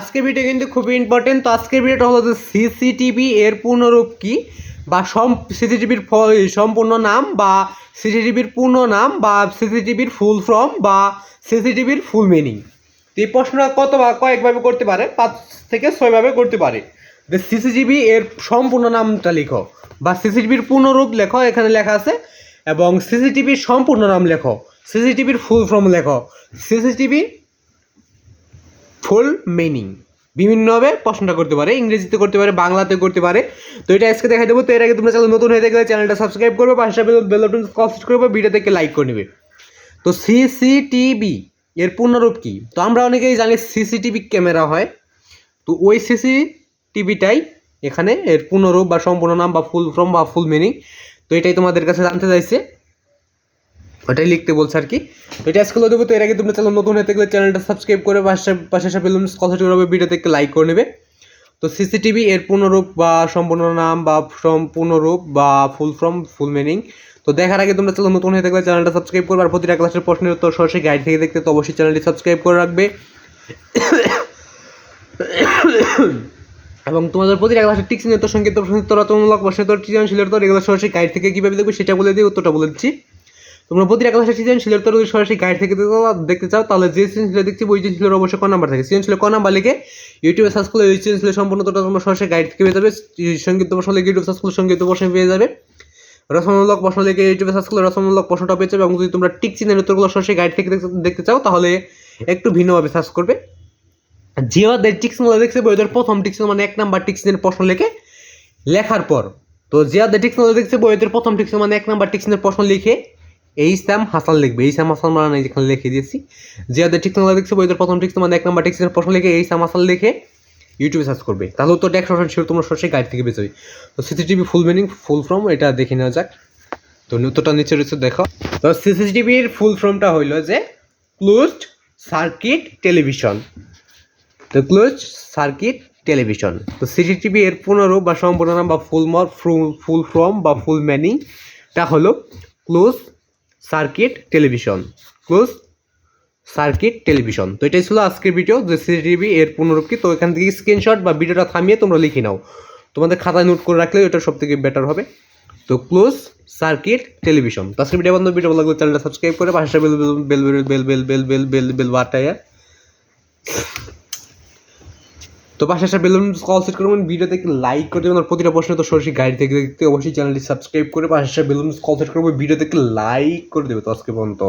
আজকের ভিডিও কিন্তু খুবই ইম্পর্টেন্ট তো আজকের ভিডিওটা হলো যে সিসিটিভি এর পূর্ণরূপ কি? বা সম সিসিটিভির সম্পূর্ণ নাম বা সিসিটিভির পূর্ণ নাম বা সিসিটিভির ফুল ফর্ম বা সিসিটিভির ফুল মিনিং তো এই প্রশ্নটা কত বা কয়েকভাবে করতে পারে? পাঁচ থেকে ছয়ভাবে করতে পারে। যে সিসিটিভি এর সম্পূর্ণ নামটা লিখো বা সিসিটিভির পূর্ণরূপ লেখো, এখানে লেখা আছে, এবং সিসিটিভির সম্পূর্ণ নাম লেখো সিসিটিভির ফুল ফর্ম লেখো সিসিটিভি ফুল মিনিং বিভিন্নভাবে প্রশ্নটা করতে পারে, ইংরেজিতে করতে পারে, বাংলাতে করতে পারে। তো এটা আজকে দেখাই দেবো। তো এর আগে তোমরা চ্যানেল নতুন হয়ে থাকলে চ্যানেলটা সাবস্ক্রাইব করবে, পাশে বেল বাটন কনসিড করবে থেকে লাইক করে নেবে। তো সিসিটিভি এর পূর্ণরূপ কি? তো আমরা অনেকেই জানি সিসিটিভি ক্যামেরা হয়। তো ওই সিসিটিভিটাই এখানে এর পূর্ণরূপ বা সম্পূর্ণ নাম বা ফুল ফর্ম বা ফুল মিনিং তো এটাই তোমাদের কাছে জানতে চাইছে। ওটাই লিখতে বলছে আর কি। তো এটা আজকে দেবো তো এর আগে তোমরা চ্যানেল নতুন হয়ে থাকলে চ্যানেলটা সাবস্ক্রাইব করে পাশে পাশে সাথে কনসার্ট করবে ভিডিওতে একটু লাইক করে নেবে। তো সিসিটিভি এর পূর্ণরূপ বা সম্পূর্ণ নাম বা সম্পূর্ণরূপ বা ফুল ফর্ম ফুল মিনিং তো দেখার আগে তোমরা চ্যানেল নতুন হয়ে থাকলে চ্যানেলটা সাবস্ক্রাইব করবে, আর প্রতিটা ক্লাসের প্রশ্নের উত্তর সরাসরি গাইড থেকে দেখতে তো অবশ্যই চ্যানেলটি সাবস্ক্রাইব করে রাখবে। এবং তোমাদের প্রতিটা ক্লাসের টিক্স নিয়ে উত্তর, সংক্ষিপ্ত প্রশ্ন উত্তর রচনামূলক প্রশ্ন উত্তর সৃজনশীলের উত্তর, এগুলো সরাসরি গাইড থেকে কীভাবে দেখবে সেটা বলে দিয়ে উত্তরটা বলে দিচ্ছি। তোমরা প্রতি প্রতিটা ক্লাসের সৃজনশীলের উত্তর যদি সরাসরি গাইড থেকে দেখতে চাও- তাহলে যে সৃজনশীল দেখছি ওই সৃজনশীলের অবশ্যই ক নাম্বার থাকে। সৃজনশীল ক নাম্বার লিখে ইউটিউবে সার্চ করলে ওই সৃজনশীলের সম্পূর্ণ তোমরা সরাসরি গাইড থেকে পেয়ে যাবে। প্রশ্ন লিখে ইউটিউব সার্চ করলে সংগীত প্রশ্ন পেয়ে যাবে। রচনামূলক প্রশ্ন লিখে ইউটিউবে সার্চ করলে রচনামূলক প্রশ্নটা পেয়ে যাবে। এবং যদি তোমরা টিক চিহ্নের উত্তরগুলো সরাসরি গাইড থেকে দেখতে- চাও, তাহলে একটু ভিন্নভাবে সার্চ করবে। যে ওদের টিক্সগুলো দেখছে বইদের প্রথম টিক্স মানে এক নাম্বার টিক্সের প্রশ্ন লিখে লেখার পর। তো যে ওদের টিক্সগুলো দেখছে বইদের প্রথম টিক্স মানে এক নাম্বার টিক্সের প্রশ্ন লিখে এই স্যাম হাসান লিখবে। এই স্যাম হাসান মানে যেখানে লিখে দিয়েছি। যে ওদের টিক্সগুলো দেখছে বইদের প্রথম টিক্স মানে এক নাম্বার টিক্সের প্রশ্ন লিখে এই স্যাম হাসান লিখে ইউটিউবে সার্চ করবে। তাহলে উত্তরটা একশো পার্সেন্ট শিওর তোমরা সরাসরি গাইড থেকে যাবে। তো CCTV full meaning full form এটা দেখে নেওয়া যাক। তো উত্তরটা নিচে রয়েছে, দেখো। তো সিসিটিভির ফুল ফর্মটা হইল যে ক্লোজড সার্কিট টেলিভিশন তো ক্লোজ সার্কিট টেলিভিশন তো সিসিটিভি এর পুনরূপ বা সম্পূর্ণ নাম বা ফুল মর ফুল ফর্ম বা ফুল ম্যানিংটা হলো close circuit television. Close. Circuit television. তো এটাই ছিল আজকের ভিডিও যে সিসিটিভি এর পুনরূপ কি তো এখান থেকে স্ক্রিনশট বা ভিডিওটা থামিয়ে তোমরা লিখে নাও। তোমাদের খাতায় নোট করে রাখলে ওটা সব থেকে বেটার হবে। তো ক্লোজ সার্কিট টেলিভিশন। তো আজকের ভিডিও বন্ধু। ভিডিও ভালো লাগলে চ্যানেলটা সাবস্ক্রাইব করে পাশে bell bell bell bell bell bell bell bell bell বাটায় তো পাশে একটা বেলুন কল সেট করবেন ভিডিও থেকে লাইক করে দেবেন, আর প্রতিটা প্রশ্ন তো সরাসরি গাড়ি থেকে দেখতে অবশ্যই চ্যানেলটি সাবস্ক্রাইব করে পাশে একটা বেলুন কল সেট করবে ভিডিও থেকে লাইক করে দেবে। তো আজকে পর্যন্ত